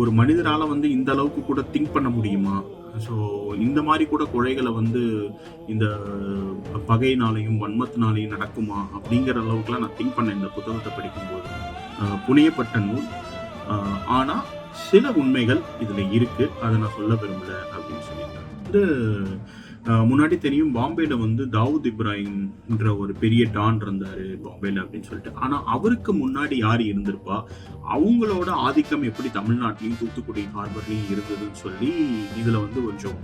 ஒரு மனிதரால வந்து இந்த அளவுக்கு கூட திங்க் பண்ண முடியுமா? ஸோ இந்த மாதிரி கூட கொலைகளை வந்து இந்த பகையினாலையும் வன்மத்தினாலையும் நடக்குமா? அப்படிங்கிற அளவுக்குலாம் நான் திங்க் பண்ணேன் இந்த புத்தகத்தை படிக்கும்போது. புனையப்பட்ட நூல். ஆனால் சில உண்மைகள் இதில் இருக்குது அதை நான் சொல்ல விரும்பல அப்படின்னு சொல்லியிருக்கேன் வந்து முன்னாடி தெரியும் பாம்பேல வந்து தாவூத் இப்ராஹிம்ன்ற ஒரு பெரிய டான் இருந்தாரு பாம்பேல அப்படின்னு சொல்லிட்டு. ஆனா அவருக்கு முன்னாடி யார் இருந்திருப்பா? அவங்களோட ஆதிக்கம் எப்படி தமிழ்நாட்டிலையும் தூத்துக்குடி ஹார்பர்லையும் இருந்ததுன்னு சொல்லி இதுல வந்து கொஞ்சம்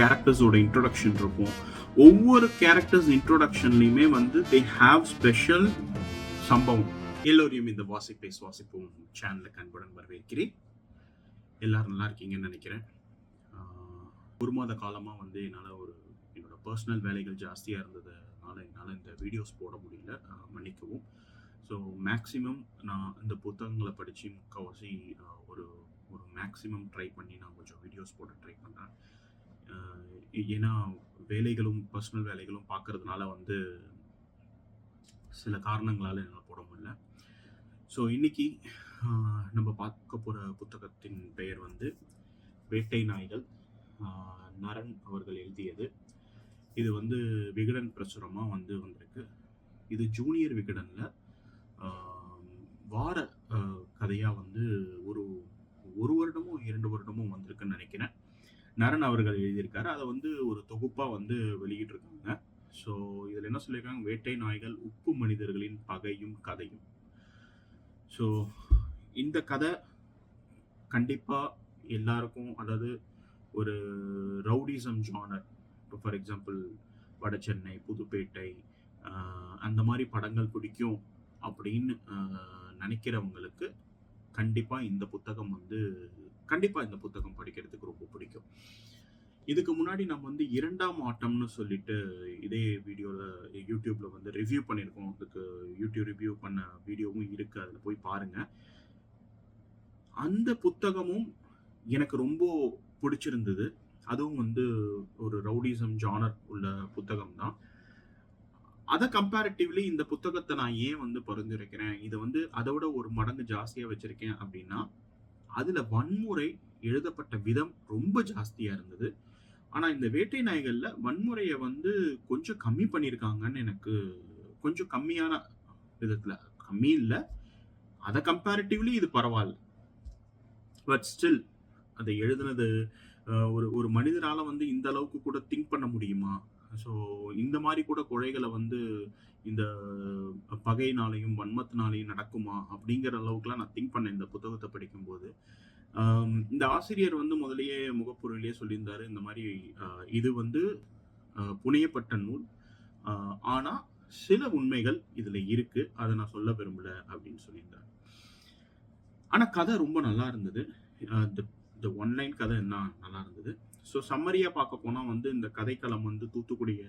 கேரக்டர்ஸோட இன்ட்ரொடக்ஷன் இருக்கும். ஒவ்வொரு கேரக்டர்ஸ் இன்ட்ரோடக்ஷன்லையுமே வந்து தே ஹாவ் ஸ்பெஷல் சம்பவம். எல்லோரையும் இந்த வாசிப்பை சுவாசிப்போம். சேனலுக்கு அன்புடன் வரவேற்கிறேன். எல்லாரும் நல்லா இருக்கீங்கன்னு நினைக்கிறேன். ஒரு மாத காலமாக வந்து என்னால் ஒரு என்னோட பர்சனல் வேலைகள் ஜாஸ்தியாக இருந்ததுனால என்னால் இந்த வீடியோஸ் போட முடியல. மன்னிக்கவும். ஸோ மேக்ஸிமம் நான் இந்த புத்தகங்களை படித்து முக்கால்வாசி ஒரு ஒரு மேக்ஸிமம் ட்ரை பண்ணி நான் கொஞ்சம் வீடியோஸ் போட ட்ரை பண்ணுறேன் ஏன்னா வேலைகளும் பர்சனல் வேலைகளும் பார்க்கறதுனால வந்து சில காரணங்களால் என்னால் போட முடியல. ஸோ இன்னைக்கு நம்ம பார்க்க போகிற புத்தகத்தின் பெயர் வந்து வேட்டை நாய்கள். நரன் அவர்கள் எழுதியது. இது வந்து விகடன் பிரசுரமாக வந்து வந்திருக்கு. இது ஜூனியர் விகடனில் வார கதையாக வந்து ஒரு ஒரு வருடமும் இரண்டு வருடமும் வந்திருக்குன்னு நினைக்கிறேன். நரன் அவர்கள் எழுதியிருக்காரு. அதை வந்து ஒரு தொகுப்பாக வந்து வெளியிட்டிருக்காங்க. ஸோ இதில் என்ன சொல்லியிருக்காங்க? வேட்டை நாய்கள் உப்பு மனிதர்களின் பகையும் கதையும். ஸோ இந்த கதை கண்டிப்பாக எல்லாருக்கும் அதாவது ஒரு ரவுடிசம் ஜானர். இப்போ ஃபார் எக்ஸாம்பிள் வட சென்னை புதுப்பேட்டை அந்த மாதிரி படங்கள் பிடிக்கும் அப்படின்னு நினைக்கிறவங்களுக்கு கண்டிப்பாக இந்த புத்தகம் வந்து கண்டிப்பாக இந்த புத்தகம் படிக்கிறதுக்கு ரொம்ப பிடிக்கும். இதுக்கு முன்னாடி நம்ம வந்து இரண்டாம் ஆட்டம்னு சொல்லிட்டு இதே வீடியோவில் யூடியூப்பில் வந்து ரிவ்யூ பண்ணியிருக்கோம். அதுக்கு யூடியூப் ரிவ்யூ பண்ண வீடியோவும் இருக்குது அதில் போய் பாருங்கள் அந்த புத்தகமும் எனக்கு ரொம்ப பிடிச்சிருந்தது. அதுவும் வந்து ஒரு ரவுடிசம் ஜானர் உள்ள புத்தகம் தான் அதை கம்பேரிட்டிவ்லி இந்த புத்தகத்தை நான் ஏன் வந்து பரிந்துரைக்கிறேன்? இதை வந்து அதை விட ஒரு மடங்கு ஜாஸ்தியாக வச்சுருக்கேன் அப்படின்னா அதில் வன்முறை எழுதப்பட்ட விதம் ரொம்ப ஜாஸ்தியாக இருந்தது. ஆனால் இந்த வேட்டை நாய்களில் வன்முறையை வந்து கொஞ்சம் கம்மி பண்ணியிருக்காங்கன்னு எனக்கு கொஞ்சம் கம்மியான விதத்தில் கம்மி இல்லை. அதை கம்பேரிட்டிவ்லி இது பரவாயில்ல. பட் ஸ்டில் அதை எழுதுனது ஒரு ஒரு மனிதனால் வந்து இந்த அளவுக்கு கூட திங்க் பண்ண முடியுமா? ஸோ இந்த மாதிரி கூட குழைகளை வந்து இந்த பகையினாலையும் வன்மத்தினாலையும் நடக்குமா? அப்படிங்கிற அளவுக்குலாம் நான் திங்க் பண்ணேன் இந்த புத்தகத்தை படிக்கும்போது. இந்த ஆசிரியர் வந்து முதல்லயே முகப்பொருளிலே சொல்லியிருந்தாரு இந்த மாதிரி இது வந்து புனையப்பட்ட நூல். ஆனால் சில உண்மைகள் இதில் இருக்கு அதை நான் சொல்ல விரும்பல அப்படின்னு சொல்லியிருந்தார். ஆனால் கதை ரொம்ப நல்லா இருந்தது. ஒன் ஒன்லைன் கதை என்ன? நல்லா இருந்தது. ஸோ சம்மரியாக பார்க்க போனால் வந்து இந்த கதைக்களம் வந்து தூத்துக்குடியை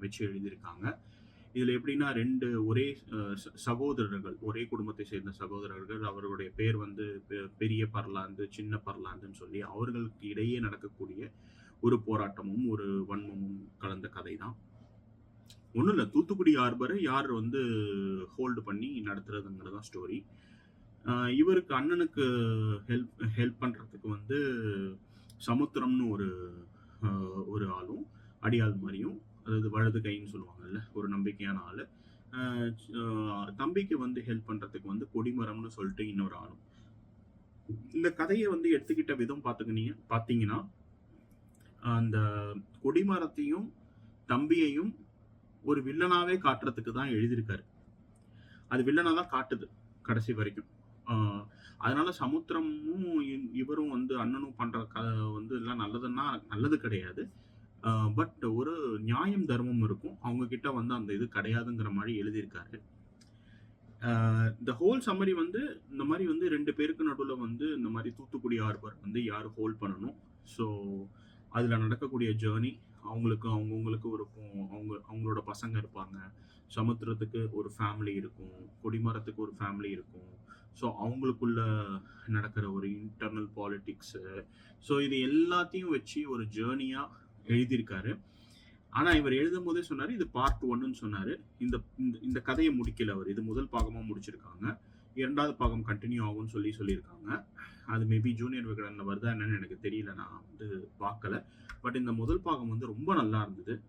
வச்சு எழுதியிருக்காங்க. இதில் எப்படின்னா ரெண்டு ஒரே சகோதரர்கள் ஒரே குடும்பத்தை சேர்ந்த சகோதரர்கள் அவர்களுடைய பேர் வந்து பெ- பெரிய பர்லாந்து சின்ன பர்லாந்துன்னு சொல்லி அவர்களுக்கு இடையே நடக்கக்கூடிய ஒரு போராட்டமும் ஒரு வன்மமும் கலந்த கதை தான் ஒன்றும் இல்லை தூத்துக்குடி ஹார்பரை யார் வந்து ஹோல்டு பண்ணி நடத்துறதுங்கிறது தான் ஸ்டோரி இவருக்கு அண்ணனுக்கு ஹெல்ப் ஹெல்ப் பண்ணுறதுக்கு வந்து சமுத்திரம்னு ஒரு ஒரு ஆளும் அடியாள் மாதிரியும் அதாவது வலது கைன்னு சொல்லுவாங்கல்ல ஒரு நம்பிக்கையான ஆள். தம்பிக்கு வந்து ஹெல்ப் பண்ணுறதுக்கு வந்து கொடிமரம்னு சொல்லிட்டு இன்னொரு ஆளும். இந்த கதையை வந்து எடுத்துக்கிட்ட விதம் பார்த்துக்கினீங்க பார்த்தீங்கன்னா அந்த கொடிமரத்தையும் தம்பியையும் ஒரு வில்லனாவே காட்டுறதுக்கு தான் எழுதியிருக்காரு. அது வில்லனாக தான் காட்டுது கடைசி வரைக்கும். அதனால சமுத்திரமும் இ- இவரும் வந்து அண்ணனும் பண்ற க வந்து எல்லாம் நல்லதுன்னா நல்லது கிடையாது. பட் ஒரு நியாயம் தர்மம் இருக்கும். அவங்க கிட்ட வந்து அந்த இது கிடையாதுங்கிற மாதிரி எழுதியிருக்காரு. இந்த ஹோல் சம்மரி வந்து இந்த மாதிரி வந்து ரெண்டு பேருக்கு நடுவில் வந்து இந்த மாதிரி தூத்துக்குடி ஆர்பர் வந்து யார் ஹோல்ட் பண்ணணும். ஸோ அதில் நடக்கக்கூடிய ஜேர்னி அவங்களுக்கு அவங்கவுங்களுக்கு இருக்கும் அவங்க அவங்களோட பசங்க இருப்பாங்க. சமுத்திரத்துக்கு ஒரு ஃபேமிலி இருக்கும். கொடிமரத்துக்கு ஒரு ஃபேமிலி இருக்கும். ஸோ அவங்களுக்குள்ள நடக்கிற ஒரு இன்டர்னல் பாலிட்டிக்ஸு ஸோ இது எல்லாத்தையும் வச்சு ஒரு ஜேர்னியாக எழுதியிருக்காரு. ஆனால் இவர் எழுதும் போதே சொன்னார் இது பார்ட் ஒன்னுன்னு சொன்னார். இந்த இந்த- இந்த கதையை முடிக்கல அவர். இது முதல் பாகமாக முடிச்சிருக்காங்க. இரண்டாவது பாகம் கண்டினியூ ஆகும்னு சொல்லி சொல்லியிருக்காங்க. அது மேபி ஜூனியர் விகடனில் வருதா என்னன்னு எனக்கு தெரியல. நான் வந்து பார்க்கல. பட் இந்த முதல் பாகம் வந்து ரொம்ப நல்லா இருந்தது.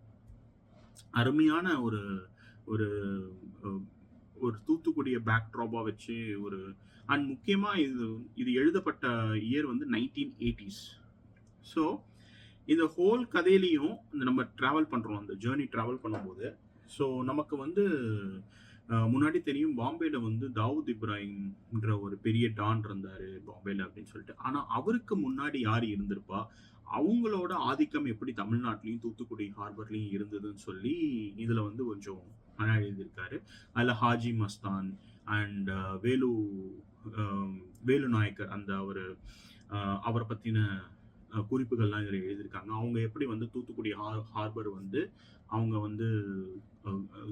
அருமையான ஒரு ஒரு ஒரு தூத்துக்குடிய பேக்ட்ராப்பாக வச்சு ஒரு அண்ட் முக்கியமாக இது இது எழுதப்பட்ட இயர் வந்து நைன்டீன் எயிட்டிஸ் ஸோ இந்த ஹோல் கதையிலையும் இந்த நம்ம ட்ராவல் பண்ணுறோம் அந்த ஜேர்னி ட்ராவல் பண்ணும்போது. ஸோ நமக்கு வந்து முன்னாடி தெரியும் பாம்பேயில் வந்து தாவூத் இப்ராஹிம்ன்ற ஒரு பெரிய டான் இருந்தார் பாம்பேயில் அப்படின்னு சொல்லிட்டு. ஆனால் அவருக்கு முன்னாடி யார் இருந்திருப்பா? அவங்களோட ஆதிக்கம் எப்படி தமிழ்நாட்டிலையும் தூத்துக்குடி ஹார்பர்லையும் இருந்ததுன்னு சொல்லி இதில் வந்து கொஞ்சம் ஆனால் எழுதியிருக்காரு. அதில் Haji Mastan and uh, Velu um, Velu Naicker அந்த ஒரு uh, அவரை பற்றின uh, குறிப்புகள்லாம் இதில் எழுதியிருக்காங்க. அவங்க எப்படி வந்து தூத்துக்குடி ஹார் ஹார்பர் வந்து அவங்க வந்து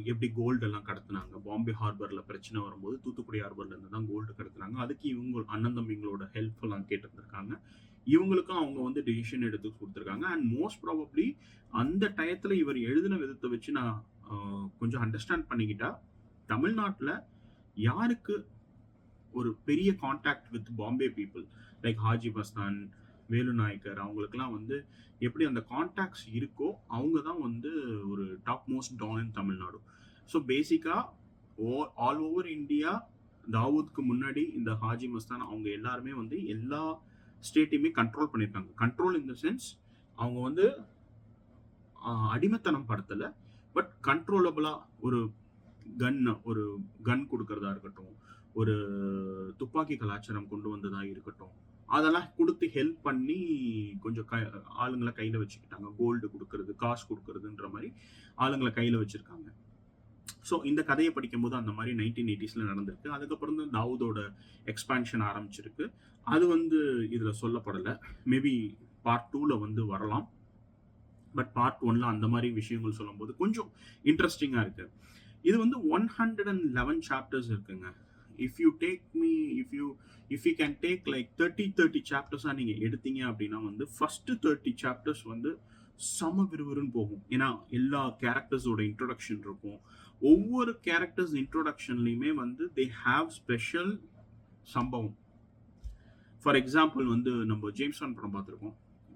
எப்படி கோல்டு எல்லாம் கடத்துனாங்க? பாம்பே ஹார்பரில் பிரச்சனை வரும்போது தூத்துக்குடி ஹார்பர்ல இருந்து தான் கோல்டு கடத்துனாங்க. அதுக்கு இவங்க அண்ணன் தம்பிங்களோட ஹெல்ப் எல்லாம் கேட்டிருந்திருக்காங்க. இவங்களுக்கும் அவங்க வந்து டிசிஷன் எடுத்து கொடுத்துருக்காங்க. அண்ட் மோஸ்ட் ப்ராபப்ளி அந்த டயத்தில் இவர் எழுதின விதத்தை வச்சு நான் கொஞ்சம் அண்டர்ஸ்டாண்ட் பண்ணிக்கிட்டா தமிழ்நாட்டில் யாருக்கு ஒரு பெரிய contact with Bombay people like Haji Mastan Velu Naicker அவங்களுக்குலாம் வந்து எப்படி அந்த காண்டாக்ட்ஸ் இருக்கோ அவங்க தான் வந்து ஒரு top most don in Tamil Nadu so பேசிக்காக ஆல் ஓவர் இந்தியா தாவூத்க்கு முன்னாடி இந்த ஹாஜி மஸ்தான் அவங்க எல்லாருமே வந்து எல்லா ஸ்டேட்டையுமே கண்ட்ரோல் பண்ணியிருக்காங்க. கண்ட்ரோல் இன் த சென்ஸ் அவங்க வந்து அடிமைத்தனம் படுத்தலை. பட் கண்ட்ரோலபிளாக ஒரு கன் ஒரு கன் கொடுக்கறதா இருக்கட்டும் ஒரு துப்பாக்கி கலாச்சாரம் கொண்டு வந்ததாக இருக்கட்டும் அதெல்லாம் கொடுத்து ஹெல்ப் பண்ணி கொஞ்சம் க ஆளுங்களை கையில் வச்சுக்கிட்டாங்க. கோல்டு கொடுக்கறது காசு கொடுக்கறதுன்ற மாதிரி ஆளுங்களை கையில் வச்சுருக்காங்க. ஸோ இந்த கதையை படிக்கும்போது அந்த மாதிரி நைன்டீன் எயிட்டிஸில் நடந்திருக்கு. அதுக்கப்புறம் தான் தாவூதோட எக்ஸ்பான்ஷன் ஆரம்பிச்சிருக்கு. அது வந்து இதில் சொல்லப்படலை. மேபி பார்ட் டூவில் வந்து வரலாம். பட் பார்ட் ஒன்ல அந்த மாதிரி விஷயங்கள் சொல்லும்போது கொஞ்சம் இன்ட்ரெஸ்டிங்காக இருக்கு. இது வந்து one hundred and eleven chapters இருக்குங்க. If you take me if you if you can take like thirty thirty சாப்டர்ஸாக நீங்கள் எடுத்தீங்க அப்படின்னா வந்து ஃபஸ்ட்டு தேர்ட்டி சாப்டர்ஸ் வந்து செம விறுவிறுன்னு போகும். ஏன்னா எல்லா கேரக்டர்ஸோட இன்ட்ரொடக்ஷன் இருக்கும். ஒவ்வொரு கேரக்டர்ஸ் இன்ட்ரொடக்ஷன்லையுமே வந்து தே ஹாவ் ஸ்பெஷல் சம்பவம். ஃபார் எக்ஸாம்பிள் வந்து நம்ம ஜேம்ஸ் பாண்ட் படம் பார்த்துருக்கோம்.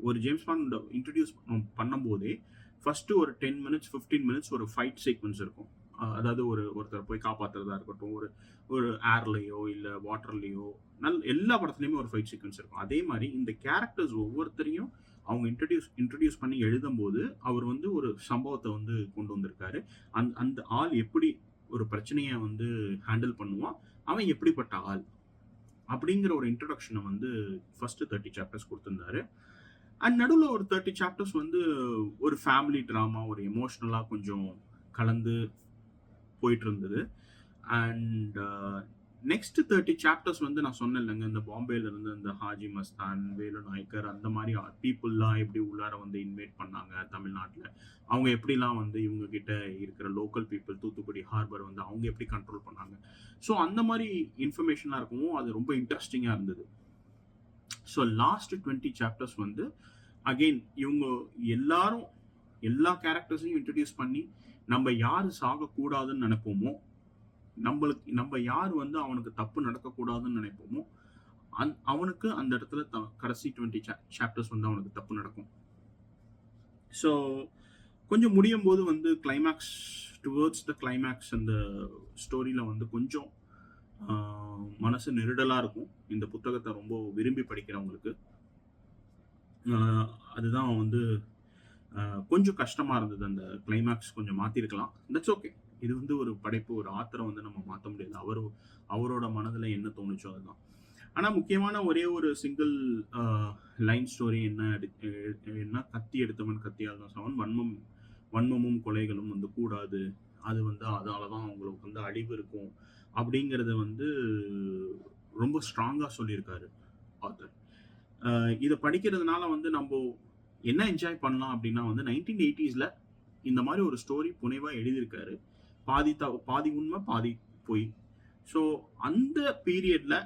ஒரு ஜேம்ஸ் பாண்ட் இன்ட்ரடியூஸ் பண்ணும்போதே ஃபர்ஸ்ட் ஒரு டென் மினிட்ஸ் ஃபிஃப்டீன் மினிட்ஸ் ஒரு ஃபைட் சீக்வன்ஸ் இருக்கும். அதாவது ஒரு ஒருத்தர் போய் காப்பாற்றுறதா இருக்கட்டும் ஒரு ஒரு ஏர்லேயோ இல்லை வாட்டர்லேயோ நல் எல்லா படத்துலையுமே ஒரு ஃபைட் சீக்வன்ஸ் இருக்கும். அதே மாதிரி இந்த கேரக்டர்ஸ் ஒவ்வொருத்தரையும் அவங்க இன்ட்ரடியூஸ் இன்ட்ரடியூஸ் பண்ணி எழுதும்போது அவர் வந்து ஒரு சம்பவத்தை வந்து கொண்டு வந்திருக்காரு. அந்த அந்த ஆள் எப்படி ஒரு பிரச்சனையை வந்து ஹேண்டில் பண்ணுவான்? அவன் எப்படிப்பட்ட ஆள்? அப்படிங்கிற ஒரு இன்ட்ரடக்ஷனை வந்து ஃபர்ஸ்ட் தேர்ட்டி சாப்டர்ஸ் கொடுத்துருந்தாரு. அண்ட் நடுவில் ஒரு தேர்ட்டி சாப்டர்ஸ் வந்து ஒரு ஃபேமிலி ட்ராமா ஒரு எமோஷ்னலாக கொஞ்சம் கலந்து போயிட்டு இருந்தது அண்ட் நெக்ஸ்ட் தேர்ட்டி சாப்டர்ஸ் வந்து நான் சொன்னேன் இல்லைங்க இந்த பாம்பேல இருந்து இந்த ஹாஜி மஸ்தான் வேலு நாயக்கர் அந்த மாதிரி பீப்புளெலாம் எப்படி உள்ளார வந்து இன்வைட் பண்ணாங்க தமிழ்நாட்டில்? அவங்க எப்படிலாம் வந்து இவங்க கிட்ட இருக்கிற லோக்கல் பீப்புள் தூத்துக்குடி ஹார்பர் வந்து அவங்க எப்படி கண்ட்ரோல் பண்ணாங்க? ஸோ அந்த மாதிரி இன்ஃபர்மேஷனாக இருக்கவும் அது ரொம்ப இன்ட்ரெஸ்டிங்காக இருந்தது. ஸோ லாஸ்ட் டுவெண்ட்டி சாப்டர்ஸ் வந்து அகெயின் இவங்க எல்லாரும் எல்லா கேரக்டர்ஸையும் இன்ட்ரடியூஸ் பண்ணி நம்ம யார் சாகக்கூடாதுன்னு நினைப்போமோ நம்மளுக்கு நம்ம யார் வந்து அவனுக்கு தப்பு நடக்கக்கூடாதுன்னு நினைப்போமோ அந் அவனுக்கு அந்த இடத்துல த கடைசி டுவெண்ட்டி சாப்டர்ஸ் வந்து அவனுக்கு தப்பு நடக்கும். ஸோ கொஞ்சம் முடியும் போது வந்து கிளைமேக்ஸ் டுவர்ட்ஸ் த கிளைமேக்ஸ் அந்த ஸ்டோரியில் வந்து கொஞ்சம் மனசு நெருடலாக இருக்கும். இந்த புத்தகத்தை ரொம்ப விரும்பி படிக்கிறவங்களுக்கு. அதுதான் வந்து கொஞ்சம் கஷ்டமாக இருந்தது அந்த கிளைமேக்ஸ் கொஞ்சம் மாற்றிருக்கலாம் தட்ஸ் ஓகே இது வந்து ஒரு படைப்பு ஒரு ஆத்திரம் வந்து நம்ம மாற்ற முடியாது. அவர் அவரோட மனதில் என்ன தோணுச்சோ அதுதான். ஆனால் முக்கியமான ஒரே ஒரு சிங்கிள் லைன் ஸ்டோரி என்ன எடு- என்ன கத்தி எடுத்தவன் கத்தியால் தான் சவன். வன்மம் வன்மமும் கொலைகளும் வந்து கூடாது. அது வந்து அதால தான் அவங்களுக்கு வந்து அழிவு இருக்கும். அப்படிங்கிறத வந்து ரொம்ப ஸ்ட்ராங்காக சொல்லியிருக்காரு ஆத்தர் இதை படிக்கிறதுனால வந்து நம்ம என்ன என்ஜாய் பண்ணலாம் அப்படின்னா வந்து நைன்டீன் எயிட்டிஸில் இந்த மாதிரி ஒரு ஸ்டோரி புனைவாக எழுதியிருக்காரு. பாதி த பாதி உண்மை பாதி பொய். ஸோ அந்த பீரியட்ல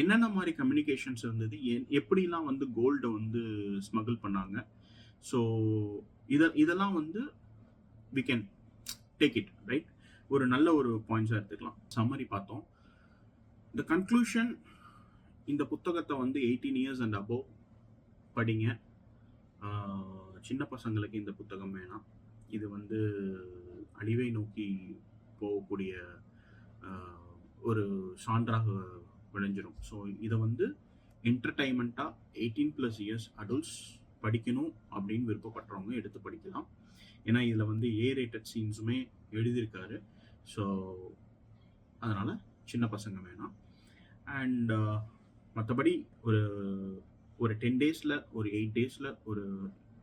என்னென்ன மாதிரி கம்யூனிகேஷன்ஸ் இருந்தது? எப்படிலாம் வந்து கோல்டை வந்து ஸ்மகிள் பண்ணாங்க? ஸோ இத இதெல்லாம் வந்து we can take it right ஒரு நல்ல ஒரு பாயிண்ட்ஸாக எடுத்துக்கலாம். சம்மரி பார்த்தோம். த கன்க்ளூஷன் இந்த புத்தகத்தை வந்து எயிட்டீன் இயர்ஸ் அண்ட் அபோவ் படிங்க. சின்ன பசங்களுக்கு இந்த புத்தகம் வேணாம். இது வந்து அழிவை நோக்கி போகக்கூடிய ஒரு சான்றாக விளைஞ்சிரும் ஸோ இதை வந்து என்டர்டைன்மெண்ட்டாக எயிட்டீன் ப்ளஸ் இயர்ஸ் அடல்ட்ஸ் படிக்கணும் அப்படின்னு விருப்பப்படுறவங்க எடுத்து படிக்கலாம். ஏன்னா இதில் வந்து ஏ ரேட்டட் சீன்ஸுமே எழுதியிருக்காரு. ஸோ அதனால் சின்ன பசங்க வேணாம். அண்ட் மற்றபடி ஒரு ஒரு டென் டேஸில் ஒரு எயிட் டேஸில் ஒரு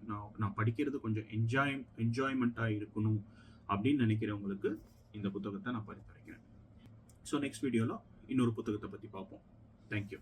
நான் நான் படிக்கிறது கொஞ்சம் என்ஜாய் என்ஜாய்மெண்ட்டாக இருக்கணும் அப்படின்னு நினைக்கிறவங்களுக்கு இந்த புத்தகத்தை நான் பரிந்துரைக்கிறேன். ஸோ நெக்ஸ்ட் வீடியோவில் இன்னொரு புத்தகத்தை பற்றி பார்ப்போம். தேங்க்யூ